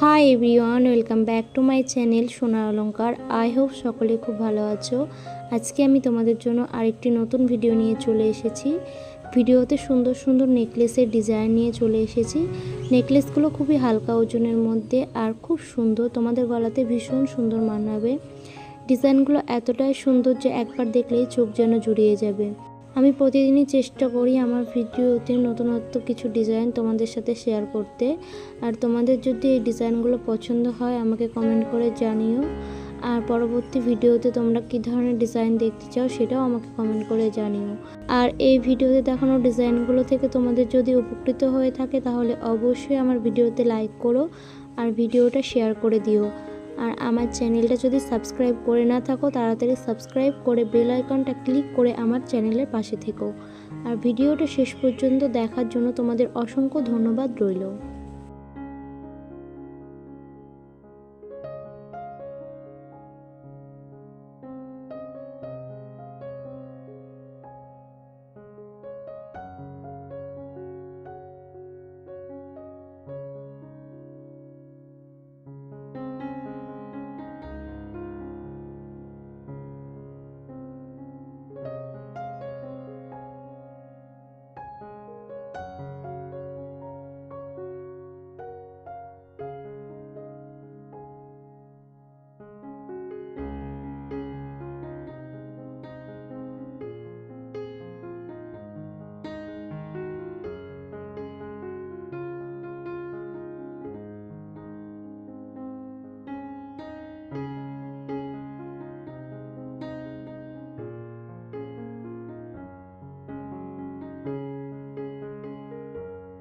Hi everyone welcome back to my channel সোনার অলঙ্কার I hope সকলে খুব ভালো আছো। আজকে আমি তোমাদের জন্য আরেকটি নতুন ভিডিও নিয়ে চলে এসেছি। ভিডিওতে সুন্দর সুন্দর নেকলেসের ডিজাইন নিয়ে চলে এসেছি। নেকলেসগুলো খুবই হালকা ওজনের মধ্যে আর খুব সুন্দর, তোমাদের গলাতে ভীষণ সুন্দর মানাবে। ডিজাইনগুলো এতটাই সুন্দর যে একবার দেখলেই চোখ যেন জুড়িয়ে যাবে। আমি প্রতিদিনই চেষ্টা করি আমার ভিডিওতে নতুনত্ব কিছু ডিজাইন তোমাদের সাথে শেয়ার করতে। আর তোমাদের যদি এই ডিজাইনগুলো পছন্দ হয়, আমাকে কমেন্ট করে জানিও। আর পরবর্তী ভিডিওতে তোমরা কী ধরনের ডিজাইন দেখতে চাও, সেটাও আমাকে কমেন্ট করে জানিও। আর এই ভিডিওতে দেখানো ডিজাইনগুলো থেকে তোমাদের যদি উপকৃত হয়ে থাকে, তাহলে অবশ্যই আমার ভিডিওতে লাইক করো আর ভিডিওটা শেয়ার করে দিও। আর আমার চ্যানেলটা যদি সাবস্ক্রাইব করে না থাকো, তাড়াতাড়ি সাবস্ক্রাইব করে বেল আইকনটা ক্লিক করে আমার চ্যানেলের পাশে থেকো। আর ভিডিওটা শেষ পর্যন্ত দেখার জন্য তোমাদের অসংখ্য ধন্যবাদ রইল।